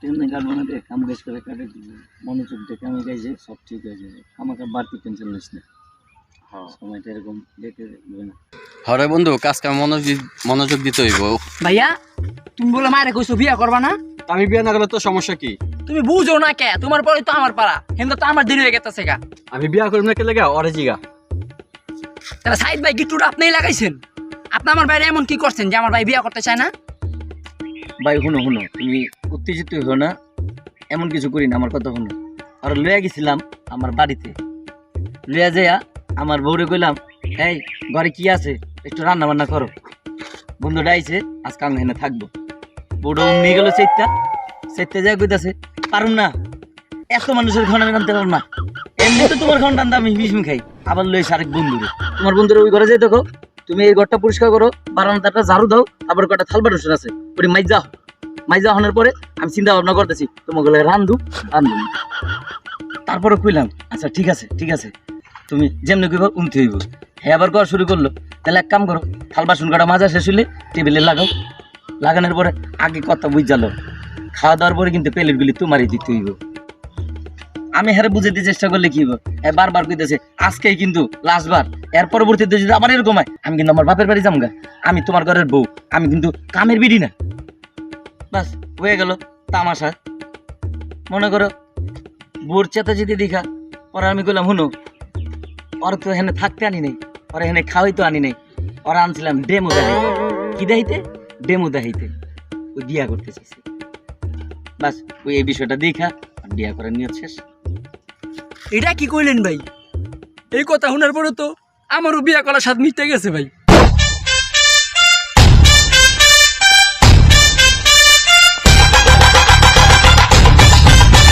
টেনে কাটবো না দিয়ে কাম কাজ করে কাটে। মনোযোগ দিয়ে কামে গাইছে সব ঠিক হয়ে যাবে। আমাকে বাড়তি টেনশন নিস না। সময়টা এরকম যেতে দেবে না। হরে বন্ধু কাজ কামে মনোযোগ মনোযোগ দিতে হইব। ভাইয়া তুমি বলে মায়ের কইছো বিয়া করবা না? আমি বিয়ে না করলে তো সমস্যা কি? তুমি বুঝো না কে? তোমার পরে তো আমার পাড়া। কিন্তু তো আমার দেরি হয়ে গেছে গা। আমি বিয়া করব না কে লাগা অরে জিগা। তাহলে সাইদ ভাই গিট্টুটা আপনিই লাগাইছেন? আপনি আমার বাইরে এমন কি করছেন যে আমার ভাই বিয়া করতে চায় না? ভাই, শুনো শুনো, তুমি উত্তেজিত হো না, এমন কিছু করি না, আমার কথা শুনো। আর লইয়া গেছিলাম আমার বাড়িতে। লইয়া যাইয়া আমার বউরে কইলাম, এই, ঘরে কি আছে? একটু রান্না বান্না করো। বন্ধুটা আইছে, আজকে আমি এখানে থাকব। বউটা নিয়ে গেল সেটটা সেটতে যাই কইতাছে, পারুম না, এত মানুষের খাওয়ানো আমি রানতে পারব না। এমনি তো তোমার খাওয়ান রান্না আমি হিসমি খাই। আবার লই আরেক বন্ধুরে। তোমার বন্ধুরা ওই ঘরে যাই দেখো তুমি এই ঘরটা পরিষ্কার করো, বারান্দাটা ঝাড়ু দাও আবার কটা থালবা রসুন আছে। ওটি মাইজা মাইজা হওয়ার পরে আমি চিন্তা ভাবনা করতেছি, তোমাকে রান্ধু রান্ধু। তারপরে কইলাম আচ্ছা ঠিক আছে ঠিক আছে। তুমি যেমনি কইব উনতে হইব। হ্যাঁ আবার করা শুরু করল। তাহলে এক কাম করো, থাল বাসন কটা মাজা শেষ হইলে টেবিলে লাগাও। লাগানোর পরে আগে কথা বুঝ বুঝালো। খাওয়া দাওয়ার পরে কিন্তু প্লেটগুলি তোমারই দিতে হইব। আমি হ্যাঁ বুঝাতে চেষ্টা করলে কি এ বারবার কইতেছে, আজকেই কিন্তু লাস্টবার এর পরবর্তীতে যদি আবার এরকম হয়, আমি কিন্তু আমার বাপের বাড়ি যামগা। আমি তোমার ঘরের বউ, আমি কিন্তু কামের বিড়ি না। বাস, হয়ে গেল তামাশা। মনে করো, বোর চেতা যদি দেখা, পরে আমি বললাম হুনো, ওর তো এখানে থাকতে আনি নেই, ওরা এখানে খাওয়াই তো আনি নেই। ওরা আনছিলাম ডেমো দেখাইতে। কি দেখাইতে? ডেমো দেখাইতে। ওই বিয়া করতে চাইছে। বাস, ওই এই বিষয়টা দেখা বিয়া করার নিয়ত শেষ। এটা কি কইলেন ভাই? এই কথা শোনার পরে তো আমারও বিয়া করার স্বাদ মিটে গেছে ভাই।